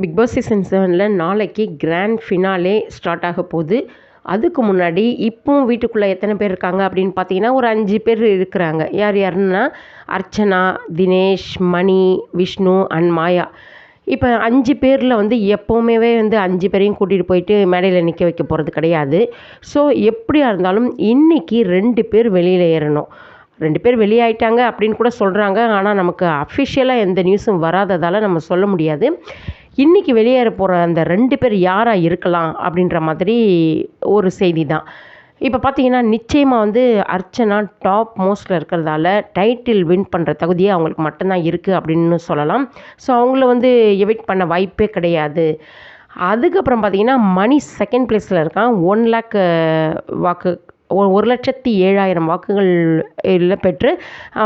Big Boss season செவனில் நாளைக்கு grand finale start ஆக போகுது. அதுக்கு முன்னாடி இப்போவும் வீட்டுக்குள்ளே எத்தனை பேர் இருக்காங்க அப்படின்னு பார்த்தீங்கன்னா ஒரு அஞ்சு பேர் இருக்கிறாங்க. யார் யாருன்னா அர்ச்சனா தினேஷ் மணி விஷ்ணு அண்ட் மாயா. இப்போ அஞ்சு பேரில் வந்து எப்போவுமே வந்து அஞ்சு பேரையும் கூட்டிகிட்டு போயிட்டு மேடையில் நிற்க வைக்க போகிறது கிடையாது. ஸோ எப்படியா இருந்தாலும் இன்றைக்கி ரெண்டு பேர் வெளியில் ஏறணும். ரெண்டு பேர் வெளியாயிட்டாங்க அப்படின்னு கூட சொல்கிறாங்க ஆனால் நமக்கு அஃபிஷியலாக எந்த நியூஸும் வராததால் நம்ம சொல்ல முடியாது. இன்றைக்கி வெளியேற போகிற அந்த ரெண்டு பேர் யாராக இருக்கலாம் அப்படின்ற மாதிரி ஒரு செய்தி தான் இப்போ பார்த்தீங்கன்னா நிச்சயமாக வந்து அர்ச்சனா டாப் மோஸ்ட்டில் இருக்கிறதால டைட்டில் வின் பண்ணுற தகுதியே அவங்களுக்கு மட்டும்தான் இருக்குது அப்படின்னு சொல்லலாம். ஸோ அவங்கள வந்து எவிட் பண்ண வாய்ப்பே கிடையாது. அதுக்கப்புறம் பார்த்தீங்கன்னா மணி செகண்ட் ப்ளேஸில் இருக்கான். ஒன் லேக் வாக்கு ஒ- ஒரு லட்சத்தி ஏழாயிரம் வாக்குகள் இல்ல பெற்று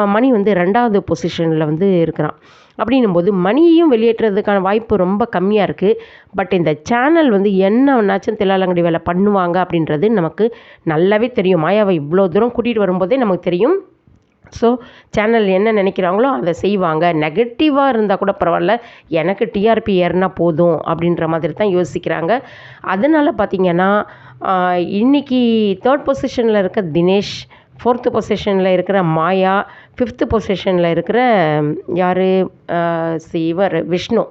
மணி வந்து ரெண்டாவது பொசிஷனில் வந்து இருக்கிறான். அப்படின்னும்போது மணியையும் வெளியேற்றுறதுக்கான வாய்ப்பு ரொம்ப கம்மியாக இருக்குது பட் இந்த சேனல் வந்து என்ன ஒன்றாச்சும் தில்லாலங்கடி வேலை பண்ணுவாங்க அப்படின்றது நமக்கு நல்லாவே தெரியும். மாயாவை இவ்வளோ தூரம் கூட்டிகிட்டு வரும்போதே நமக்கு தெரியும். ஸோ சேனல் என்ன நினைக்கிறாங்களோ அதை செய்வாங்க. நெகட்டிவாக இருந்தால் கூட பரவாயில்ல. எனக்கு டிஆர்பி ஏறினா போதும் அப்படின்ற மாதிரி தான் யோசிக்கிறாங்க. அதனால் பார்த்தீங்கன்னா இன்றைக்கி இன்னைக்கு தேர்ட் பொசிஷனில் இருக்க தினேஷ் ஃபோர்த்து பொசிஷனில் இருக்கிற மாயா ஃபிஃப்த்து பொசிஷனில் இருக்கிற யார் இவர் விஷ்ணு.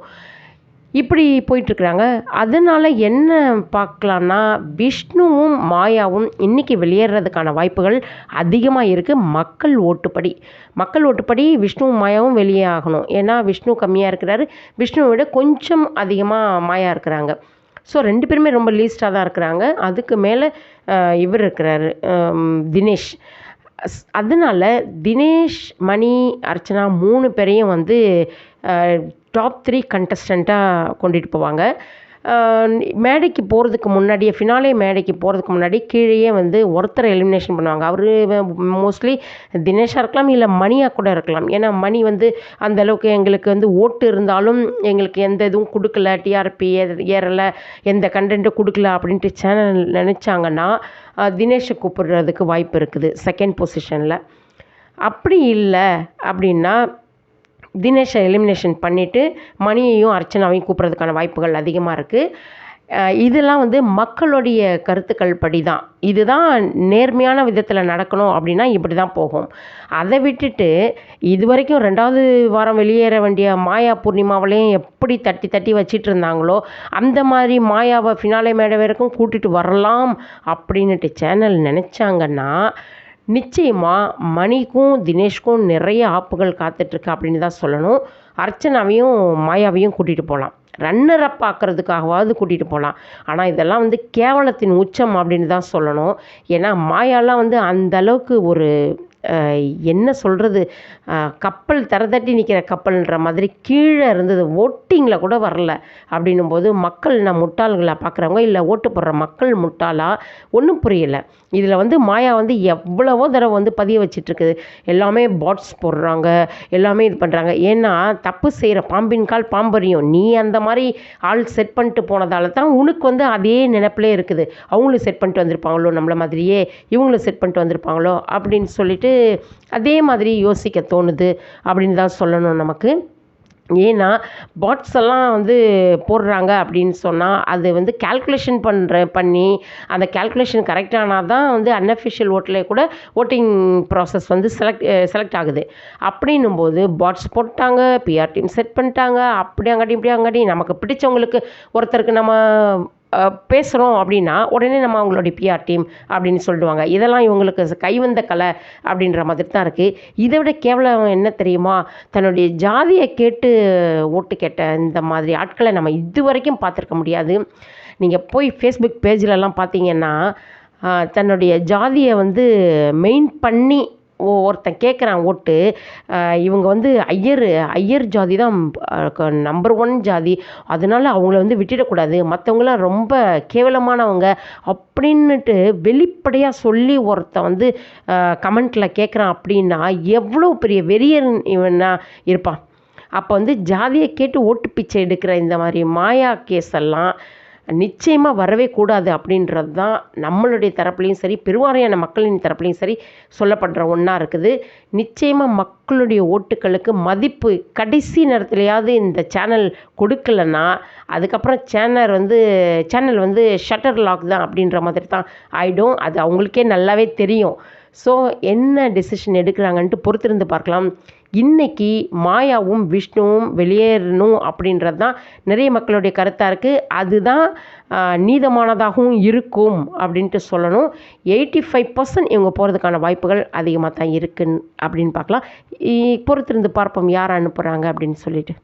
இப்படி போயிட்டுருக்குறாங்க. அதனால் என்ன பார்க்கலான்னா விஷ்ணுவும் மாயாவும் இன்றைக்கி வெளியேறதுக்கான வாய்ப்புகள் அதிகமாக இருக்குது மக்கள் ஓட்டுப்படி. மக்கள் ஓட்டுப்படி விஷ்ணுவும் மாயாவும் வெளியே ஆகணும். ஏன்னா விஷ்ணு கம்மியாக இருக்கிறாரு. விஷ்ணுவை விட கொஞ்சம் அதிகமாக மாயா இருக்கிறாங்க. ஸோ ரெண்டு பேருமே ரொம்ப லீஸ்டாக தான் இருக்கிறாங்க. அதுக்கு மேலே இவர் இருக்கிறாரு தினேஷ். அதனால் அதனால தினேஷ் மணி அர்ச்சனா மூணு பேரையும் வந்து டாப் த்ரீ கண்டஸ்டண்ட்டாக கொண்டுட்டு போவாங்க. மேடைக்கு போகிறதுக்கு முன்னாடியே ஃபினாலே மேடைக்கு போகிறதுக்கு முன்னாடி கீழேயே வந்து ஒருத்தரை எலிமினேஷன் பண்ணுவாங்க. அவர் மோஸ்ட்லி தினேஷாக இருக்கலாம் இல்லை மணியாக கூட இருக்கலாம். ஏன்னா மணி வந்து அந்தளவுக்கு எங்களுக்கு வந்து ஓட்டு இருந்தாலும் எங்களுக்கு எந்த இதுவும் கொடுக்கல டிஆர்பி ஏறலை எந்த கண்டென்ட்டும் கொடுக்கல அப்படின்ட்டு சேனல் நினச்சாங்கன்னா தினேஷை கூப்பிடுறதுக்கு வாய்ப்பு இருக்குது செகண்ட் பொசிஷனில் அப்படி இல்லை அப்படின்னா தினேஷை எலிமினேஷன் பண்ணிவிட்டு மணியையும் அர்ச்சனாவையும் கூப்பிட்றதுக்கான வாய்ப்புகள் அதிகமாக இருக்குது இதெல்லாம் வந்து மக்களுடைய கருத்துக்கள் படி தான் இதுதான் நேர்மையான விதத்தில் நடக்கணும் அப்படின்னா இப்படி தான் போகும். அதை விட்டுட்டு இது வரைக்கும் ரெண்டாவது வாரம் வெளியேற வேண்டிய மாயா பூர்ணிமாவிலையும் எப்படி தட்டி தட்டி வச்சிட்டு இருந்தாங்களோ அந்த மாதிரி மாயாவை ஃபினாலே மேடை வரைக்கும் கூட்டிகிட்டு வரலாம் அப்படின்னுட்டு சேனல் நினச்சாங்கன்னா நிச்சயமாக மணிக்கும் தினேஷ்க்கும் நிறைய ஆப்புகள் காத்துட்ருக்கு அப்படின்னு தான் சொல்லணும். அர்ச்சனாவையும் மாயாவையும் கூட்டிகிட்டு போகலாம் ரன்னர் அப் ஆக்கிறதுக்காகவாவது கூட்டிகிட்டு போகலாம் ஆனால் இதெல்லாம் வந்து கேவலத்தின் உச்சம் அப்படின்னு தான் சொல்லணும். ஏன்னா மாயாலாம் வந்து அந்த அளவுக்கு ஒரு என்ன சொல்கிறது கப்பல் தரதட்டி நிற்கிற கப்பல்ன்ற மாதிரி கீழே இருந்தது. ஓட்டிங்கில் கூட வரல. அப்படின்னும் போது மக்கள் நான் முட்டாள்களை பார்க்குறவங்க இல்லை ஓட்டு போடுற மக்கள் முட்டாளா? ஒன்றும் புரியலை. இதில் வந்து மாயா வந்து எவ்வளவோ தடவை வந்து பதிய வச்சிட்ருக்குது. எல்லாமே பாட்ஸ் போடுறாங்க எல்லாமே இது பண்ணுறாங்க. ஏன்னா தப்பு செய்கிற பாம்பின் கால் பாம்பறியும். நீ அந்த மாதிரி ஆள் செட் பண்ணிட்டு போனதால தான் உனக்கு வந்து அதே நினப்பிலே இருக்குது. அவங்களும் செட் பண்ணிட்டு வந்திருப்பாங்களோ நம்மள மாதிரியே இவங்களும் செட் பண்ணிட்டு வந்திருப்பாங்களோ அப்படின்னு சொல்லிட்டு அதே மாதிரி யோசிக்க தோணுது அப்படின்னு தான் சொல்லணும் நமக்கு. ஏன்னா பாட்ஸ் எல்லாம் வந்து போடுறாங்க அப்படின்னு சொன்னால் அது வந்து கால்குலேஷன் பண்ணுற பண்ணி அந்த கால்குலேஷன் கரெக்டானால் தான் வந்து அன்அஃபிஷியல் ஓட்டில் கூட ஓட்டிங் ப்ராசஸ் வந்து செலக்ட் செலக்ட் ஆகுது. அப்படின்னும் போது பாட்ஸ் போட்டாங்க பிஆர் டீம் செட் பண்ணிட்டாங்க அப்படி அங்காட்டி இப்படி அங்காட்டி நமக்கு பிடிச்சவங்களுக்கு ஒருத்தருக்கு நம்ம பேசுகிறோம் அப்படின்னா உடனே நம்ம அவங்களுடைய பிஆர் டீம் அப்படின்னு சொல்லுவாங்க. இதெல்லாம் இவங்களுக்கு கைவந்த கலை அப்படின்ற மாதிரி தான் இருக்குது இதை விட கேவலம் என்ன தெரியுமா? தன்னுடைய ஜாதியை கேட்டு ஓட்டு கேட்ட இந்த மாதிரி ஆட்களை நம்ம இது வரைக்கும் பார்த்துருக்க முடியாது. நீங்கள் போய் ஃபேஸ்புக் பேஜ்லலாம் பார்த்தீங்கன்னா தன்னுடைய ஜாதியை வந்து மெயின் பண்ணி ஒ- ஒருத்தன் கேட்குறான் ஓட்டு இவங்க வந்து ஐயர் ஐயர் ஜாதி தான் நம்பர் ஒன் ஜாதி. அதனால அவங்கள வந்து விட்டுடக்கூடாது. மற்றவங்களாம் ரொம்ப கேவலமானவங்க அப்படின்னுட்டு வெளிப்படையாக சொல்லி ஒருத்தன் வந்து கமெண்ட்டில் கேட்குறான் அப்படின்னா எவ்வளோ பெரிய வெறியன் இவனா இருப்பான். அப்போ வந்து ஜாதியை கேட்டு ஓட்டு பிச்சை எடுக்கிற இந்த மாதிரி மாயா கேஸ் எல்லாம் நிச்சயமாக வரவே கூடாது அப்படின்றது தான் நம்மளுடைய தரப்புலையும் சரி பெருவாரியான மக்களின் தரப்புலையும் சரி சொல்லப்படுற ஒன்றா இருக்குது. நிச்சயமாக மக்களுடைய ஓட்டுக்களுக்கு மதிப்பு கடைசி நேரத்துலையாவது இந்த சேனல் கொடுக்கலன்னா அதுக்கப்புறம் சேனல் வந்து சேனல் வந்து ஷட்டர் லாக் தான் அப்படின்ற மாதிரி தான் ஆகிடும் அது அவங்களுக்கே நல்லாவே தெரியும். ஸோ என்ன டெசிஷன் எடுக்கிறாங்கன்ட்டு பொறுத்திருந்து பார்க்கலாம். இன்றைக்கி மாயாவும் விஷ்ணுவும் வெளியேறணும் அப்படின்றது தான் நிறைய மக்களுடைய கருத்தாக இருக்குது அதுதான் நீதமானதாகவும் இருக்கும் அப்படின்ட்டு சொல்லணும். எயிட்டி ஃபைவ் பர்சன்ட் இவங்க போகிறதுக்கான வாய்ப்புகள் அதிகமாக தான் இருக்குன்னு அப்படின்னு பார்க்கலாம். பொறுத்திருந்து பார்ப்போம் யார் அனுப்புகிறாங்க அப்படின்னு சொல்லிட்டு.